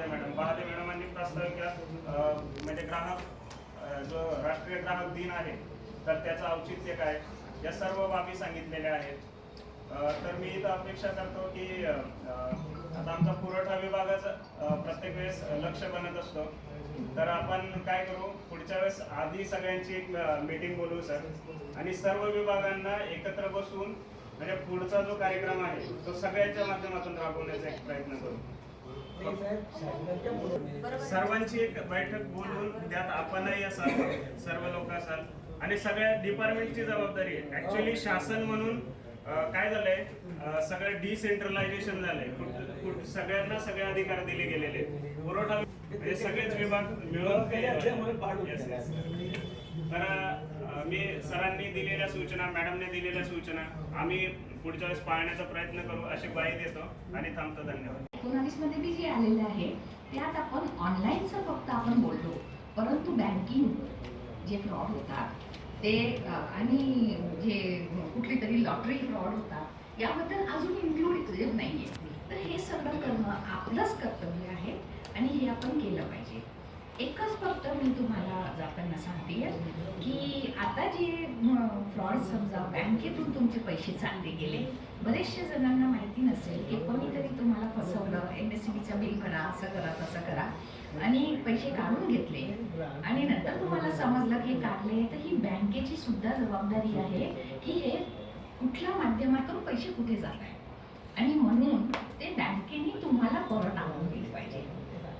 Bahade madam. Bahade मॅडमांनी प्रस्ताव अ, म्हणजे ग्राहक जो राष्ट्रीय ग्राहक दिन आहे तर त्याचं औचित्य काय? या सर्व बाबी सांगितलेल्या आहेत. तर मी इथं अपेक्षा करतो की आता आमचा पुरवठा विभागाचं प्रत्येक वेळेस लक्ष बनत असतो. तर आपण काय करू? पुढच्या वेळेस आधी सगळ्यांची एक मीटिंग बोलवू सर. आणि सर्व विभागांना एकत्र बसून म्हणजे पुढचा जो कार्यक्रम आहे तो सगळ्यांच्या माध्यमातून राबवण्याचा एक प्रयत्न करू. सर्वांची एक बैठक बोलवून त्यात आपणही असाल सर्व लोक असाल. आणि सगळ्या डिपार्टमेंटची जबाबदारी आहे. ऍक्च्युली शासन म्हणून काय झालंय? सगळं डिसेंट्रलायझेशन झालंय. सगळ्यांना सगळे अधिकार दिले गेलेले. पुरवठा म्हणजे सगळेच विभाग मिळून. तर मी सरांनी दिलेल्या सूचना मॅडमने दिलेल्या सूचना आम्ही पुढच्या वेळेस पाळण्याचा प्रयत्न करू अशी ग्वाही देतो. आणि थांबतो. धन्यवाद. एकोणावीसमध्ये बी जे आलेलं आहे त्यात आपण ऑनलाईनचं फक्त आपण बोललो परंतु बँकिंग जे फ्रॉड होतात ते आणि जे कुठली तरी लॉटरी फ्रॉड होतात याबद्दल अजून इन्क्लूड आहे तर हे सगळं करणं आपलंच कर्तव्य आहे आणि हे आपण केलं पाहिजे. एकच फक्त मी तुम्हाला जाताना सांगते की आता जे फ्रॉड समजा बँकेतून तुमचे पैसे चालले गेले बरेचशे जणांना माहिती नसेल की कोणीतरी तुम्हाला फसवलं एम एस सी बीचं बिल भरा असं करा तसं करा आणि पैसे काढून घेतले. आणि नंतर तुम्हाला समजलं की काढले तर ही बँकेची सुद्धा जबाबदारी आहे की हे कुठल्या माध्यमातून पैसे कुठे जात आहे आणि म्हणून ते बँकेने तुम्हाला परत आणून दिले पाहिजे.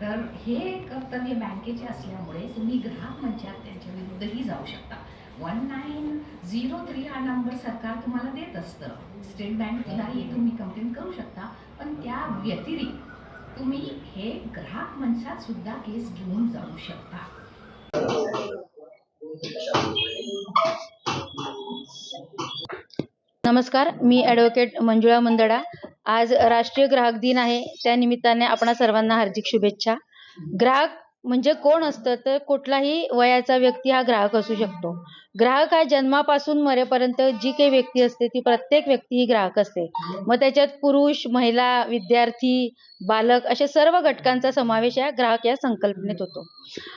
तर हे कर्तव्य बँकेचे असल्यामुळे तुम्ही ग्राहक मंचात त्यांच्या विरुद्धही जाऊ शकता. वन नाईन झिरो थ्री हा नंबर सरकार तुम्हाला देत असतं. स्टेट बँकलाही तुम्ही कंप्लेंट करू शकता. पण त्या व्यतिरिक्त तुम्ही हे ग्राहक मंचात सुद्धा केस घेऊन जाऊ शकता. नमस्कार मी ॲडव्होकेट मंजुळा मुंदडा. आज राष्ट्रीय ग्राहक दिन आहे. त्या निमित्ताने आपणा सर्वांना हार्दिक शुभेच्छा. ग्राहक म्हणजे कोण असतं? तर कुठलाही वयाचा व्यक्ती हा ग्राहक असू शकतो. ग्राहक हा जन्मापासून मरेपर्यंत जी काही व्यक्ती असते ती प्रत्येक व्यक्ती ही ग्राहक असते. मग त्याच्यात पुरुष महिला विद्यार्थी बालक अशा सर्व घटकांचा समावेश या ग्राहक या संकल्पनेत होतो.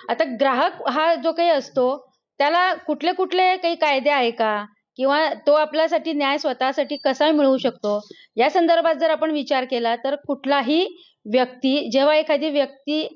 आता ग्राहक हा जो काही असतो त्याला कुठले कुठले काही कायदे आहे का? किंवा तो आपल्यासाठी न्याय स्वतःसाठी कसा मिळवू शकतो? या संदर्भात जर आपण विचार केला तर कुठलाही व्यक्ती जेव्हा एखादी व्यक्ती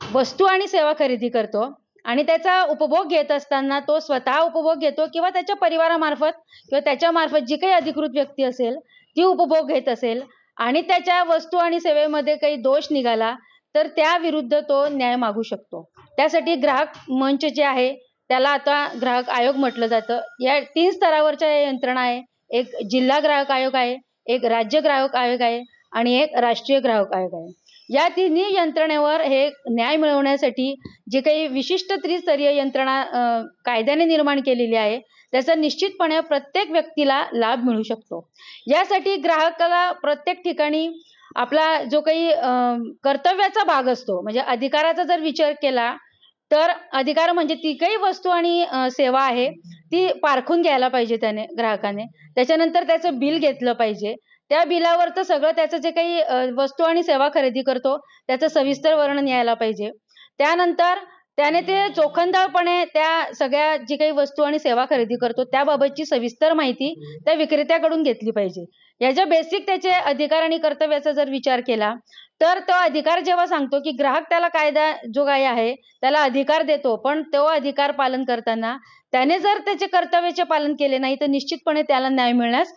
वस्तू आणि सेवा खरेदी करतो आणि त्याचा उपभोग घेत असताना तो स्वतः उपभोग घेतो किंवा त्याच्या परिवारामार्फत किंवा त्याच्यामार्फत जी काही अधिकृत व्यक्ती असेल ती उपभोग घेत असेल आणि त्याच्या वस्तू आणि सेवेमध्ये काही दोष निघाला तर त्याविरुद्ध तो न्याय मागू शकतो. त्यासाठी ग्राहक मंच जे आहे त्याला आता ग्राहक आयोग म्हटलं जातं. या तीन स्तरावरच्या या यंत्रणा आहे. एक जिल्हा ग्राहक आयोग आहे एक राज्य ग्राहक आयोग आहे आणि एक राष्ट्रीय ग्राहक आयोग आहे. या तिन्ही यंत्रणेवर हे न्याय मिळवण्यासाठी जे काही विशिष्ट त्रिस्तरीय यंत्रणा कायद्याने निर्माण केलेली आहे त्याचा निश्चितपणे प्रत्येक व्यक्तीला लाभ मिळू शकतो. यासाठी ग्राहकाला प्रत्येक ठिकाणी आपला जो काही कर्तव्याचा भाग असतो म्हणजे अधिकाराचा जर विचार केला तर अधिकार म्हणजे ती काही वस्तू आणि सेवा आहे ती पारखून घ्यायला पाहिजे त्याने ग्राहकाने. त्याच्यानंतर त्याचं बिल घेतलं पाहिजे. त्या बिलावर तर सगळं त्याचं जे काही वस्तू आणि सेवा खरेदी करतो त्याचं सविस्तर वर्णन यायला पाहिजे. त्यानंतर त्याने ते चोखंदळपणे त्या सगळ्या जी काही वस्तू आणि सेवा खरेदी करतो त्याबाबतची सविस्तर माहिती त्या विक्रेत्याकडून घेतली पाहिजे. याच्या बेसिक त्याचे अधिकार आणि कर्तव्याचा जर विचार केला तर तो अधिकार जेव्हा सांगतो की ग्राहक त्याला कायदा जो काही आहे त्याला अधिकार देतो पण तो अधिकार पालन करताना त्याने जर त्याचे कर्तव्याचे पालन केले नाही तर निश्चितपणे त्याला न्याय मिळण्यास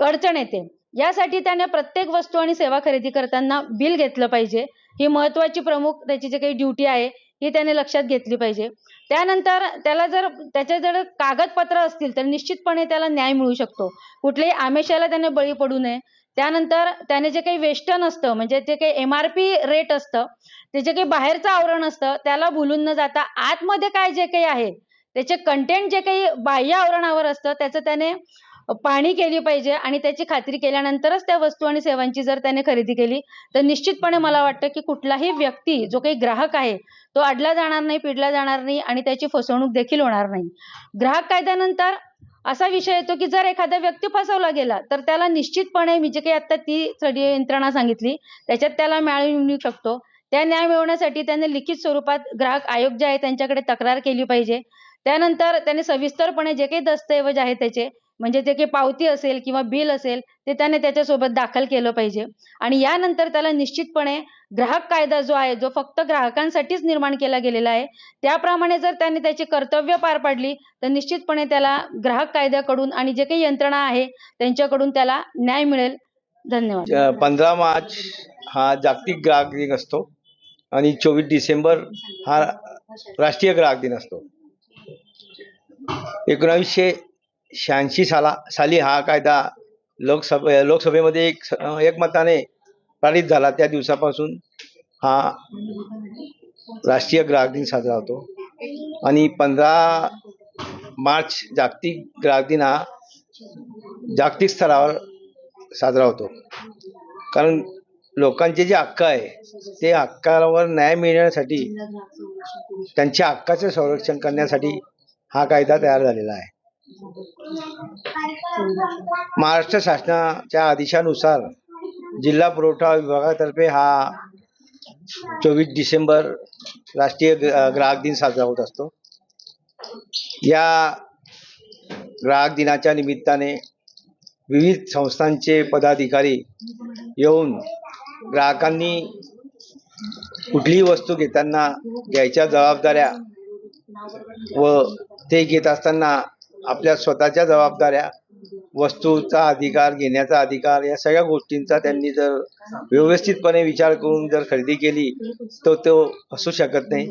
अडचण येते. यासाठी त्याने प्रत्येक वस्तू आणि सेवा खरेदी करताना बिल घेतलं पाहिजे. ही महत्वाची प्रमुख त्याची जी काही ड्युटी आहे ही त्याने लक्षात घेतली पाहिजे. त्यानंतर त्याला जर त्याचे जर कागदपत्र असतील तर निश्चितपणे त्याला न्याय मिळू शकतो. कुठल्याही आमिषाला त्याने बळी पडू नये. त्यानंतर त्याने जे काही वेस्टर्न असतं म्हणजे जे काही एम आर पी रेट असतं ते जे काही बाहेरचं आवरण असतं त्याला भुलून न जाता आतमध्ये काय जे काही आहे त्याचे कंटेंट जे काही बाह्य आवरणावर असतं त्याचं त्याने पाहणी केली पाहिजे आणि त्याची खात्री केल्यानंतरच त्या वस्तू आणि सेवांची जर त्याने खरेदी केली तर निश्चितपणे मला वाटतं की कुठलाही व्यक्ती जो काही ग्राहक आहे तो अडला जाणार नाही पिडला जाणार नाही आणि त्याची फसवणूक देखील होणार नाही. ग्राहक कायद्यानंतर असा विषय येतो की जर एखादा व्यक्ती फसवला गेला तर त्याला निश्चितपणे मी जे काही आता ती सगळी यंत्रणा सांगितली त्याच्यात त्याला मिळू शकतो. त्या न्याय मिळवण्यासाठी त्याने लिखित स्वरूपात ग्राहक आयोग जे आहे त्यांच्याकडे तक्रार केली पाहिजे. त्यानंतर त्याने सविस्तरपणे जे काही दस्तऐवज आहेत त्याचे म्हणजे जे काही पावती असेल किंवा बिल असेल ते त्याने त्याच्यासोबत दाखल केलं पाहिजे. आणि यानंतर त्याला निश्चितपणे ग्राहक कायदा जो आहे जो फक्त ग्राहकांसाठीच निर्माण केला गेलेला आहे त्याप्रमाणे जर त्याने त्याची कर्तव्य पार पाडली तर निश्चितपणे त्याला ग्राहक कायद्याकडून आणि जे काही यंत्रणा आहे त्यांच्याकडून त्याला न्याय मिळेल. धन्यवाद. पंधरा मार्च हा जागतिक ग्राहक दिन असतो आणि चोवीस डिसेंबर हा राष्ट्रीय ग्राहक दिन असतो. एकोणावीसशे शहाऐंशी साला साली हा कायदा लोकसभे लोकसभेमध्ये एक एकमताने पारित झाला. त्या दिवसापासून हा राष्ट्रीय ग्राहक दिन साजरा होतो. आणि पंधरा मार्च जागतिक ग्राहक दिन हा जागतिक स्तरावर साजरा होतो. कारण लोकांचे जे हक्क आहे ते हक्कावर न्याय मिळण्यासाठी त्यांच्या हक्काचे संरक्षण करण्यासाठी हा कायदा तयार झालेला आहे. महाराष्ट्र शासनाच्या आदेशानुसार जिल्हा पुरवठा विभागातर्फे हा चोवीस डिसेंबर राष्ट्रीय ग्राहक दिन साजरा होत असतो. या ग्राहक दिनाच्या निमित्ताने विविध संस्थांचे पदाधिकारी येऊन ग्राहकांनी कुठलीही वस्तू घेताना घ्यायच्या जबाबदाऱ्या व ते घेत असताना आपल्या स्वतःच्या जबाबदाऱ्या वस्तूचा अधिकार घेण्याचा अधिकार या सगळ्या गोष्टींचा त्यांनी जर व्यवस्थितपणे विचार करून जर खरेदी केली तर तो असू शकत नाही.